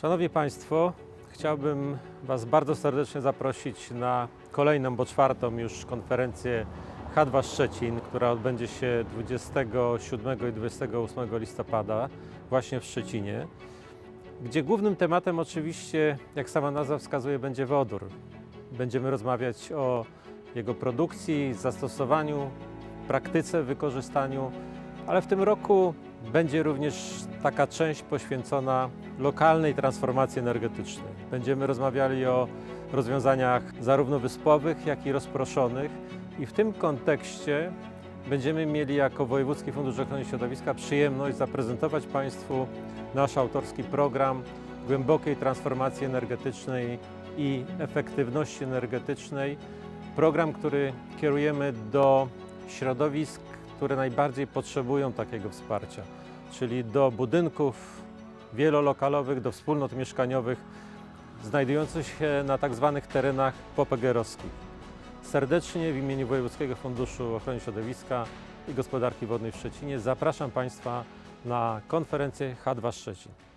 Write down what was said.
Szanowni Państwo, chciałbym Was bardzo serdecznie zaprosić na kolejną, bo czwartą już konferencję H2 Szczecin, która odbędzie się 27 i 28 listopada właśnie w Szczecinie, gdzie głównym tematem oczywiście, jak sama nazwa wskazuje, będzie wodór. Będziemy rozmawiać o jego produkcji, zastosowaniu, praktyce, wykorzystaniu, ale w tym roku będzie również taka część poświęcona lokalnej transformacji energetycznej. Będziemy rozmawiali o rozwiązaniach zarówno wyspowych, jak i rozproszonych i w tym kontekście będziemy mieli jako Wojewódzki Fundusz Ochrony Środowiska przyjemność zaprezentować Państwu nasz autorski program głębokiej transformacji energetycznej i efektywności energetycznej. Program, który kierujemy do środowisk, które najbardziej potrzebują takiego wsparcia, czyli do budynków wielolokalowych, do wspólnot mieszkaniowych znajdujących się na tak zwanych terenach popegerowskich. Serdecznie w imieniu Wojewódzkiego Funduszu Ochrony Środowiska i Gospodarki Wodnej w Szczecinie zapraszam Państwa na konferencję H2 Szczecin.